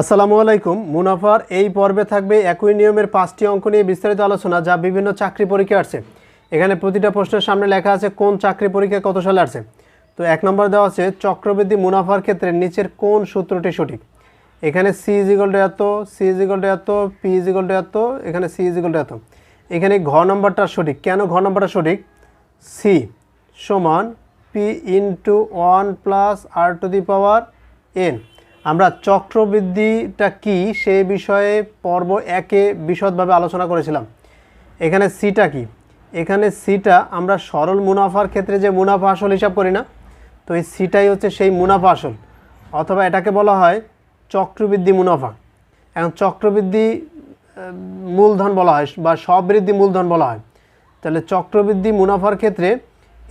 আসসালামু আলাইকুম। মুনাফার এই পর্বে থাকবে একই নিয়মের পাঁচটি অঙ্ক নিয়ে বিস্তারিত আলোচনা যা বিভিন্ন চাকরি পরীক্ষা আসছে। এখানে প্রতিটা প্রশ্নের সামনে লেখা আছে, কোন চাকরি পরীক্ষা কত সালে আসছে? তো এক নম্বর দেওয়া আছে, চক্রবৃদ্ধি মুনাফার ক্ষেত্রে নিচের কোন সূত্রটি সঠিক? এখানে সি ইজিগল এত সি ইজিগল এত পি ইজিগল এত, এখানে সি ইজিগল এত। এখানে ঘ নম্বরটা সঠিক। কেন ঘ নম্বরটা সঠিক? সি সমান P into one plus R to the power N আমরা চক্রবৃদ্ধিটা কি সে বিষয়ে পর্ব একে বিশদভাবে আলোচনা করেছিলাম। এখানে সিটা কি? এখানে সিটা আমরা সরল মুনাফার ক্ষেত্রে যে মুনাফা আসল হিসাব করি না, তো এই সিটাই হচ্ছে সেই মুনাফা আসল। অথবা এটাকে বলা হয় চক্রবৃদ্ধি মুনাফা। এখন চক্রবৃদ্ধি মূলধন বলা হয় বা সবৃদ্ধি মূলধন বলা হয়। তাহলে চক্রবৃদ্ধি মুনাফার ক্ষেত্রে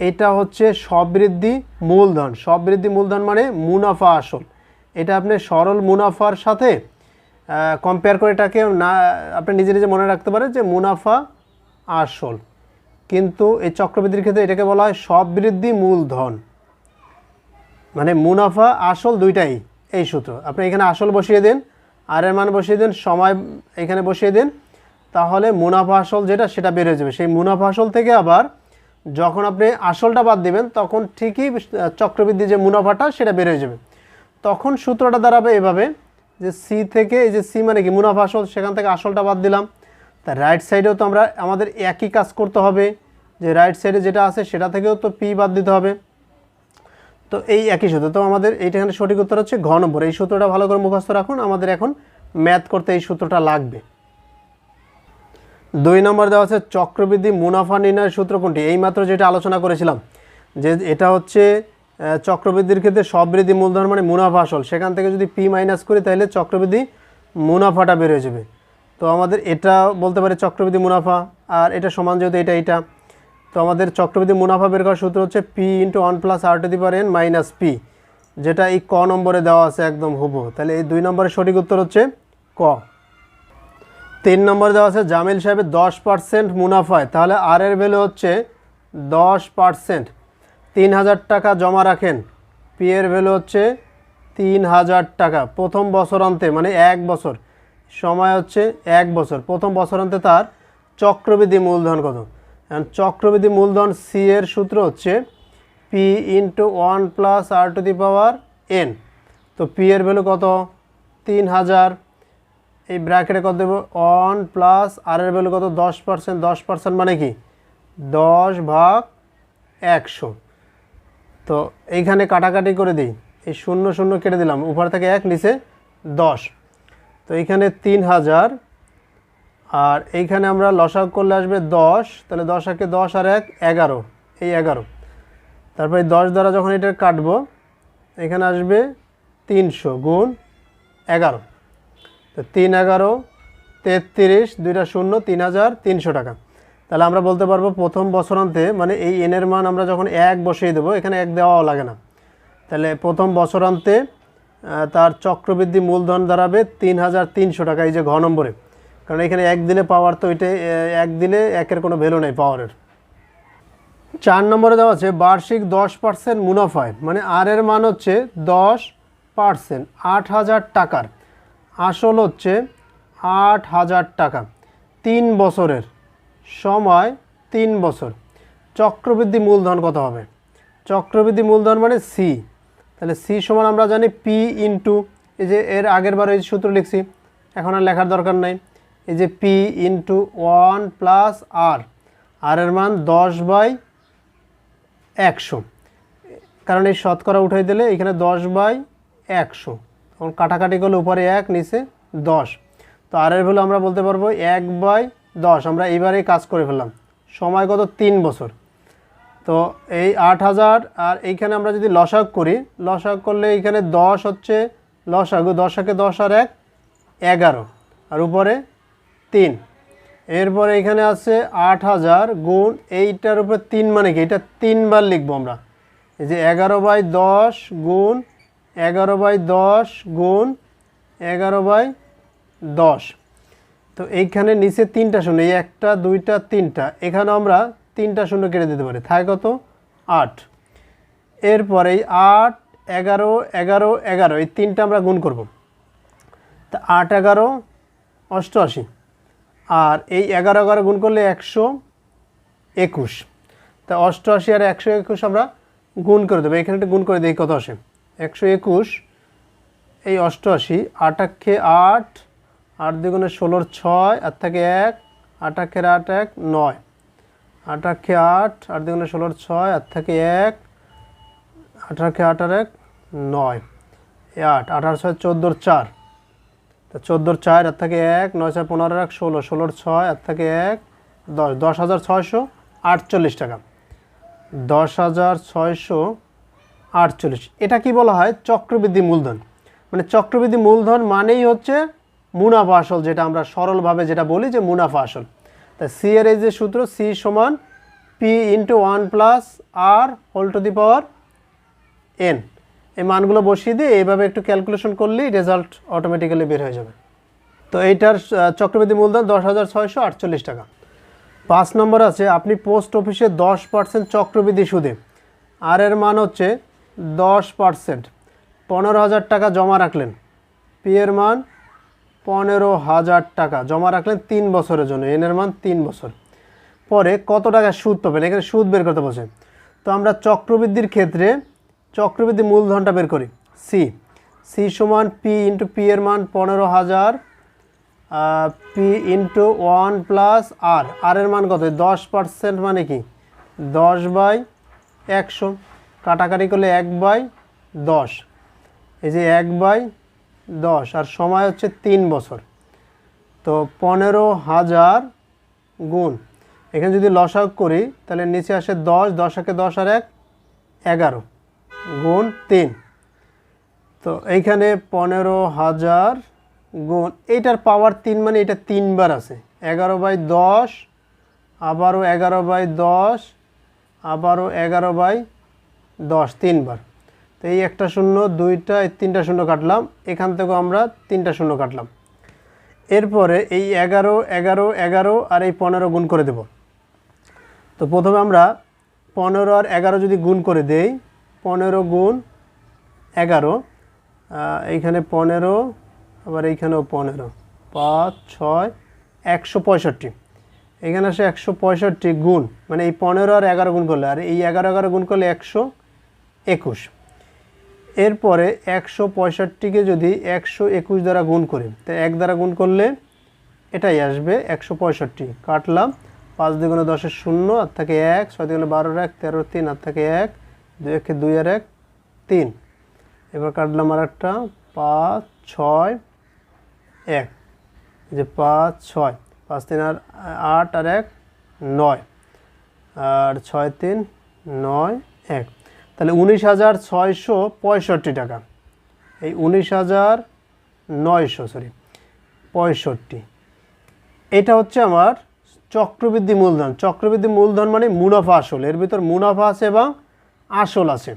এটা হচ্ছে সবৃদ্ধি মূলধন। সবৃদ্ধি মূলধন মানে মুনাফা আসল। এটা আপনি সরল মুনাফার সাথে কম্পেয়ার করে এটাকে না, আপনি নিজে নিজে মনে রাখতে পারেন যে মুনাফা আসল কিন্তু এই চক্রবৃদ্ধির ক্ষেত্রে এটাকে বলা হয় সবৃদ্ধি মূলধন। মানে মুনাফা, আসল দুইটাই এই সূত্র। আপনি এখানে আসল বসিয়ে দেন, আর এর মান বসিয়ে দেন, সময় এখানে বসিয়ে দেন, তাহলে মুনাফা আসল যেটা, সেটা বের হয়ে যাবে। সেই মুনাফা আসল থেকে আবার যখন আপনি আসলটা বাদ দিবেন, তখন ঠিকই চক্রবৃদ্ধি যে মুনাফাটা, সেটা বের হয়ে যাবে। তখন সূত্রটা দাঁড়াবে এভাবে যে সি থেকে, এই যে সি মানে কি? মুনাফা আসল, সেখান থেকে আসলটা বাদ দিলাম। তা রাইট সাইডেও তো আমরা, আমাদের একই কাজ করতে হবে। যে রাইট সাইডে যেটা আছে, সেটা থেকেও তো পি বাদ দিতে হবে। তো এই একই সূত্র। তো আমাদের এইটা এখানে সঠিক উত্তর হচ্ছে ঘ নম্বর। এই সূত্রটা ভালো করে মুখস্থ রাখুন। আমাদের এখন ম্যাথ করতে এই সূত্রটা লাগবে। দুই নম্বর দেওয়া আছে, চক্রবৃদ্ধি মুনাফা নির্ণয়ের সূত্র কোনটি? এইমাত্র যেটা আলোচনা করেছিলাম, যে এটা হচ্ছে চক্রবৃদ্ধির ক্ষেত্রে সবৃদ্ধি মূলধন মানে মুনাফা আসল। সেখান থেকে যদি পি মাইনাস করি, তাহলে চক্রবৃদ্ধি মুনাফাটা বের হয়ে যাবে। তো আমাদের এটা বলতে পারে চক্রবৃদ্ধি মুনাফা, আর এটা সমান যেহেতু এটা এটা তো আমাদের চক্রবৃদ্ধি মুনাফা বের করার সূত্র হচ্ছে P into one plus R to the power N minus P যেটা এই ক নম্বরে দেওয়া আছে একদম হুবহু। তাহলে এই দুই নম্বরের সঠিক উত্তর হচ্ছে ক। তিন নম্বর দেওয়া আছে জামিল সাহেবের দশ পার্সেন্ট মুনাফায়। তাহলে আর এর ভ্যালু হচ্ছে দশ পার্সেন্ট তিন হাজার টাকা জমা রাখেন। পি ভ্যালু হচ্ছে তিন হাজার টাকা। প্রথম বছরান্তে মানে এক বছর। সময় হচ্ছে এক বছর। প্রথম বছরান্তে তার চক্রবৃদ্ধি মূলধন কত? চক্রবৃদ্ধি মূলধন সি এর সূত্র হচ্ছে P into one plus R to the power N তো পি এর ভ্যালু কত? তিন হাজার এই ব্র্যাকেটে কত দেবো? ওয়ান প্লাস আর এর ভ্যালু কত? দশ পার্সেন্ট দশ পার্সেন্ট মানে কি? দশ ভাগ একশো। তো এইখানে কাটাকাটি করে দিই। এই শূন্য শূন্য কেটে দিলাম। উপর থেকে এক, নিচে দশ। তো এইখানে তিন হাজার। আর এইখানে আমরা লসাগ করলে আসবে দশ। তাহলে দশ একে দশ আর এক, এগারো। এই এগারো। তারপরে দশ দ্বারা যখন এটা কাটবো, এখানে আসবে তিনশো গুণ এগারো। তো তিন এগারো, তেত্রিশ, দুইটা শূন্য, তিন হাজার, তিনশো টাকা। তাহলে আমরা বলতে পারব প্রথম বছরান্তে মানে এই এনের মান আমরা যখন এক বসিয়ে দেবো এখানে এক দেওয়াও লাগে না। তাহলে প্রথম বছরান্তে তার চক্রবৃদ্ধি মূলধন দাঁড়াবে তিন হাজার তিনশো টাকা এই যে ঘ নম্বরে। কারণ এখানে এক দিলে পাওয়ার তো এটাই আহ, এক দিলে একের কোনো ভ্যালু নেই পাওয়ারের চার নম্বরে দেওয়া আছে বার্ষিক দশ পার্সেন্ট মুনাফায় মানে আর এর মান হচ্ছে দশ পার্সেন্ট আট হাজার টাকার। আসল হচ্ছে আট হাজার টাকা তিন বছরের। সময় তিন বছর। চক্রবৃদ্ধি মূলধন কত হবে? চক্রবৃদ্ধি মূলধন মানে সি তাহলে সি সমান আমরা জানি পি ইন্টু এই যে এর আগের বার এই সূত্র লিখছি, এখন আর লেখার দরকার নাই। এই যে P into one plus R R এর মান দশ বাই একশো। কারণ এই শতকরা উঠাই দিলে এখানে দশ বাই একশো। তখন কাটাকাটি করলে উপরে এক, নিচে দশ। তো আর এর ভ্যালু আমরা বলতে পারব এক বাই দশ, আমরা এইবারেই কাজ করে ফেললাম। সময় কত তিন বছর। তো এই আট হাজার, আর এইখানে আমরা যদি লসাগ করি লসাগ করলে এইখানে দশ হচ্ছে লসাগু দশাকে দশ আর এক, এগারো। আর উপরে তিন। এরপরে এখানে আছে আট হাজার গুণ এইটার উপরে তিন মানে কি? এটা তিনবার লিখব আমরা। এই যে এগারো বাই দশ গুণ, এগারো বাই দশ গুণ, এগারো বাই দশ। তো এইখানে নিচে তিনটা শূন্য, এই একটা, দুইটা, তিনটা। এখানে আমরা তিনটা শূন্য কেটে দিতে পারি। থাকে কত? আট। এরপরে এই আট, এগারো এগারো এগারো, এই তিনটা আমরা গুণ করব। তা আট, এগারো, অষ্টআশি। আর এই এগারো এগারো গুণ করলে একশো একুশ। তা অষ্টআশি আর একশো একুশ আমরা গুণ করে দেবো। এখানে একটা গুণ করে দিই কত আসে? একশো একুশ, এই অষ্টআশি আটাক্ষে আট আট দ্বিগুণে ষোলোর ছয় আর থাকে এক, আট আটাক্ষের আট এক, নয়। আট আটাক্ষে আট আট দ্বিগুণে ষোলোর ছয় আর থাকে এক আঠারোকে আট আর এক, নয়। এ আট আঠারো ছয় চোদ্দোর চার। তা চোদ্দোর চার আর থাকে এক, নয় ছয় পনেরো এক, ষোলো। ষোলোর ছয় আর থাকে এক, দশ। দশ হাজার ছয়শো আটচল্লিশ টাকা। দশ হাজার ছয়শো আটচল্লিশ। এটা কি বলা হয়? চক্রবৃদ্ধি মূলধন। মানে চক্রবৃদ্ধি মূলধন মানেই হচ্ছে মুনাফা আসল, যেটা আমরা সরলভাবে যেটা বলি যে মুনাফা আসল। তা সি এর এই যে সূত্র সি সমান P into one plus R whole to the power N এই মানগুলো বসিয়ে দিয়ে এইভাবে একটু ক্যালকুলেশন করলেই রেজাল্ট অটোমেটিক্যালি বের হয়ে যাবে। তো এইটার চক্রবৃদ্ধি মূলধন দশ হাজার ছয়শো আটচল্লিশ টাকা। পাঁচ নম্বর আছে, আপনি পোস্ট অফিসে দশ পার্সেন্ট চক্রবৃদ্ধি সুদে। আর এর মান হচ্ছে দশ পার্সেন্ট পনেরো হাজার টাকা জমা রাখলেন। পি এর মান পনেরো হাজার টাকা। জমা রাখলেন তিন বছরের জন্য। এনের মান তিন বছর। পরে কত টাকা সুদ পাবেন? এখানে সুদ বের করতে বসে তো আমরা চক্রবৃদ্ধির ক্ষেত্রে চক্রবৃদ্ধি মূলধনটা বের করি। সি সি সমান পি ইন্টু পি এর মান পনেরো হাজার P into one plus R R এর মান কত? দশ পার্সেন্ট মানে কি? দশ বাই একশো। কাটাকাটি করলে এক বাই দশ। এই যে এক বাই দশ, আর সময় হচ্ছে তিন বছর। তো পনেরো হাজার গুণ। এখানে যদি লসাগ করি, তাহলে নিচে আসে দশ দশকে দশ আর এক, এগারো গুণ তিন। তো এইখানে পনেরো হাজার গুণ। এইটার পাওয়ার তিন মানে এটা তিনবার আছে। এগারো বাই দশ, আবারও এগারো বাই দশ, আবারও এগারো বাই দশ, তিনবার। তো এই একটা শূন্য, দুইটা তিনটা শূন্য কাটলাম। এখান থেকেও আমরা তিনটা শূন্য কাটলাম। এরপরে এই এগারো এগারো এগারো আর এই পনেরো গুণ করে দেব। তো প্রথমে আমরা পনেরো আর এগারো যদি গুণ করে দেই, পনেরো গুণ এগারো এইখানে পনেরো, আবার এইখানেও পনেরো, পাঁচ, ছয়, একশো পঁয়ষট্টি। এখানে আসে একশো পঁয়ষট্টি গুণ মানে এই পনেরো আর এগারো গুণ করলে, আর এই এগারো এগারো গুণ করলে একশো একুশ। এরপরে একশো পঁয়ষট্টিকে যদি একশো একুশ দ্বারা গুণ করি, তো এক দ্বারা গুণ করলে এটাই আসবে একশো পঁয়ষট্টি। কাটলাম, পাঁচ দুগুণে দশের শূন্য আর থাকে এক, ছয় দুগুণে বারোর এক তেরোর তিন আর থাকে এক, দুই একে দুই আর এক, তিন। এবার কাটলাম আর একটা পাঁচ, ছয়, এক। যে পাঁচ, ছয়, পাঁচ, তিন আর আট আর এক, নয়। আর ছয়, তিন, নয়, এক। তাহলে উনিশ হাজার ছয়শো পঁয়ষট্টি টাকা। এই উনিশ হাজার নয়শো সরি পঁয়ষট্টি। এটা হচ্ছে আমার চক্রবৃদ্ধি মূলধন। চক্রবৃদ্ধি মূলধন মানে মুনাফা আসল। এর ভিতর মুনাফা আছে এবং আসল আছে।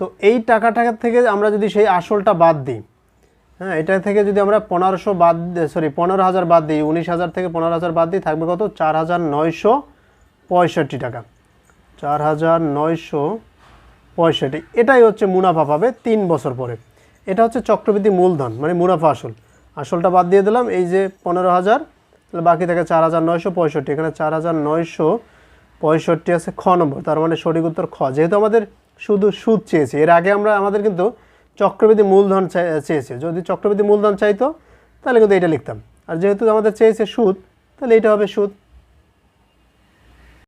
তো এই টাকাটা থেকে আমরা যদি সেই আসলটা বাদ দিই হ্যাঁ এটা থেকে যদি আমরা পনেরোশো বাদ সরি পনেরো হাজার বাদ দিই, উনিশ হাজার থেকে পনেরো হাজার বাদ দিই, থাকবে কত? চার হাজার নয়শো পঁয়ষট্টি টাকা। চার হাজার নয়শো পঁয়ষট্টি। এটাই হচ্ছে মুনাফা পাবে তিন বছর পরে। এটা হচ্ছে চক্রবৃদ্ধি মূলধন মানে মুনাফা আসল। আসলটা বাদ দিয়ে দিলাম, এই যে পনেরো হাজার, তাহলে বাকি থাকে চার হাজার নয়শো পঁয়ষট্টি। এখানে চার হাজার নয়শো পঁয়ষট্টি আছে খ নম্বর, তার মানে সঠিক উত্তর খ। যেহেতু আমাদের শুধু সুদ চেয়েছে, এর আগে আমরা, আমাদের কিন্তু চক্রবৃদ্ধি মূলধন চেয়েছে। যদি চক্রবৃদ্ধি মূলধন চাইতো, তাহলে কিন্তু এটা লিখতাম। আর যেহেতু আমাদের চেয়েছে সুদ, তাহলে এটা হবে সুদ।